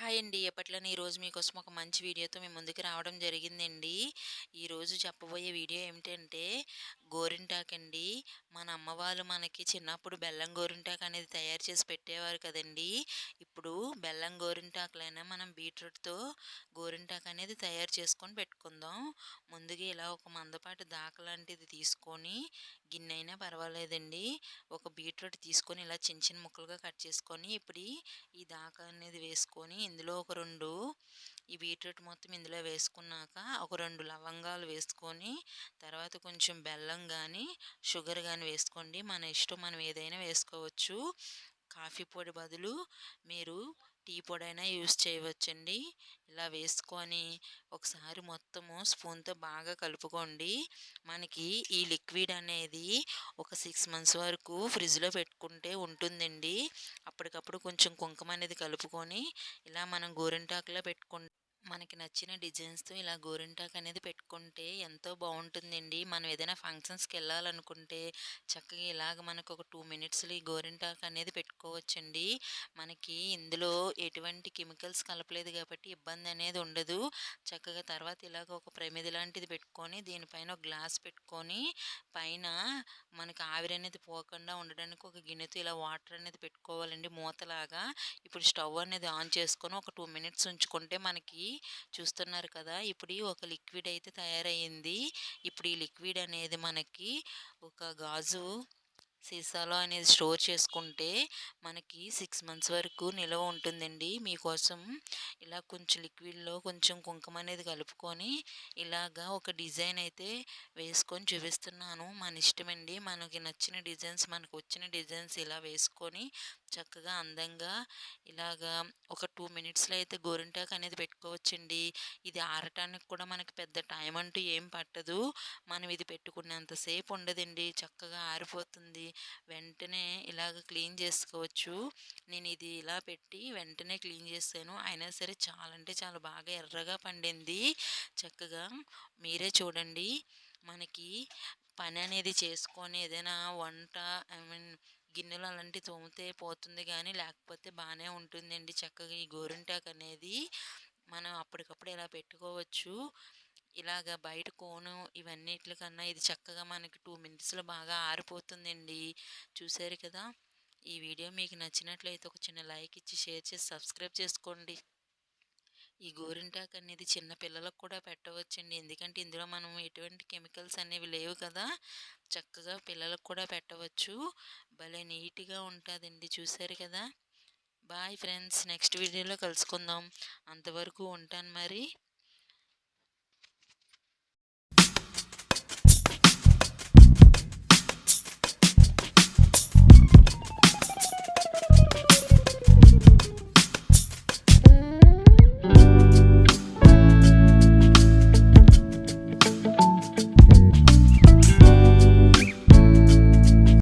Hi అండి. ఎప్పట్లోనే ఈరోజు మీకోసం ఒక మంచి వీడియోతో మేము ముందుకు రావడం జరిగిందండి. ఈరోజు చెప్పబోయే వీడియో ఏమిటంటే గోరింటాక్ అండి. మన అమ్మ వాళ్ళు మనకి చిన్నప్పుడు బెల్లం గోరింటాక్ అనేది తయారు చేసి పెట్టేవారు కదండి. ఇప్పుడు బెల్లం గోరింటాకులైనా మనం బీట్రూట్తో గోరింటాక్ అనేది తయారు చేసుకొని పెట్టుకుందాం. ముందుగా ఇలా ఒక మందపాటి దాక లాంటిది తీసుకొని గిన్నె అయినా పర్వాలేదండి. ఒక బీట్రూట్ తీసుకొని ఇలా చిన్న చిన్న ముక్కలుగా కట్ చేసుకొని ఇప్పుడు ఈ దాక అనేది వేసుకొని ఇందులో ఒక రెండు ఈ బీట్రూట్ మొత్తం ఇందులో వేసుకున్నాక ఒక రెండు లవంగాలు వేసుకొని తర్వాత కొంచెం బెల్లం కానీ షుగర్ కానీ వేసుకోండి. మన ఇష్టం మనం ఏదైనా వేసుకోవచ్చు. కాఫీ పొడి బదులు మీరు టీ పొడి అయినా యూస్ చేయవచ్చండి. ఇలా వేసుకొని ఒకసారి మొత్తము స్పూన్తో బాగా కలుపుకోండి. మనకి ఈ లిక్విడ్ అనేది ఒక సిక్స్ మంత్స్ వరకు ఫ్రిడ్జ్లో పెట్టుకుంటే ఉంటుందండి. అప్పటికప్పుడు కొంచెం కుంకుమ అనేది కలుపుకొని ఇలా మనం గోరింటాకులో పెట్టుకుంటే మనకి నచ్చిన డిజైన్స్తో ఇలా గోరింటాక్ అనేది పెట్టుకుంటే ఎంతో బాగుంటుందండి. మనం ఏదైనా ఫంక్షన్స్కి వెళ్ళాలనుకుంటే చక్కగా ఇలాగ మనకు ఒక టూ మినిట్స్లో ఈ గోరింటాక్ అనేది పెట్టుకోవచ్చండి. మనకి ఇందులో ఎటువంటి కెమికల్స్ కలపలేదు కాబట్టి ఇబ్బంది అనేది ఉండదు. చక్కగా తర్వాత ఇలాగ ఒక ప్రమిది లాంటిది పెట్టుకొని దీనిపైన ఒక గ్లాస్ పెట్టుకొని పైన మనకి ఆవిరి అనేది పోకుండా ఉండడానికి ఒక గిన్నెతో ఇలా వాటర్ అనేది పెట్టుకోవాలండి మూతలాగా. ఇప్పుడు స్టవ్ అనేది ఆన్ చేసుకొని ఒక టూ మినిట్స్ ఉంచుకుంటే మనకి చూస్తున్నారు కదా! ఇప్పుడు ఒక లిక్విడ్ అయితే తయారైంది ఇప్పుడు ఈ లిక్విడ్ అనేది మనకి ఒక గాజు సీసాలో అనేది స్టోర్ చేసుకుంటే మనకి సిక్స్ మంత్స్ వరకు నిల్వ ఉంటుందండి. మీకోసం ఇలా కొంచెం లిక్విడ్లో కొంచెం కుంకుమ అనేది కలుపుకొని ఇలాగా ఒక డిజైన్ అయితే వేసుకొని చూపిస్తున్నాను. మన ఇష్టమండి. మనకి నచ్చిన డిజైన్స్ మనకు వచ్చిన డిజైన్స్ ఇలా వేసుకొని చక్కగా అందంగా ఇలాగా ఒక టూ మినిట్స్లో అయితే గోరింటాకు అనేది పెట్టుకోవచ్చండి. ఇది ఆరటానికి కూడా మనకి పెద్ద టైం అంటూ ఏం పట్టదు. మనం ఇది పెట్టుకున్నంతసేపు ఉండదండి. చక్కగా ఆరిపోతుంది. వెంటనే ఇలాగ క్లీన్ చేసుకోవచ్చు. నేను ఇది ఇలా పెట్టి వెంటనే క్లీన్ చేస్తాను. అయినా సరే చాలా అంటే చాలా బాగా ఎర్రగా పండింది చక్కగా. మీరే చూడండి. మనకి పని అనేది చేసుకొని ఏదైనా వంట ఐ మీన్ గిన్నెలు అలాంటివి తోమితే పోతుంది కానీ లేకపోతే బాగానే ఉంటుందండి చక్కగా ఈ గోరింటాకు అనేది. మనం అప్పటికప్పుడు ఇలా పెట్టుకోవచ్చు. ఇలాగ బయట కోను ఇవన్నిటికన్నా ఇది చక్కగా మనకి టూ మినిట్స్లో బాగా ఆరిపోతుందండి. చూసారు కదా? ఈ వీడియో మీకు నచ్చినట్లయితే ఒక చిన్న లైక్ ఇచ్చి షేర్ చేసి సబ్స్క్రైబ్ చేసుకోండి. ఈ గోరింటాకు అనేది చిన్న పిల్లలకు కూడా పెట్టవచ్చండి. ఎందుకంటే ఇందులో మనం ఎటువంటి కెమికల్స్ అనేవి లేవు కదా? చక్కగా పిల్లలకు కూడా పెట్టవచ్చు. భలే నీట్గా ఉంటుందండి. చూసారు కదా? బాయ్ ఫ్రెండ్స్ నెక్స్ట్ వీడియోలో కలుసుకుందాం. అంతవరకు ఉంటాను మరి.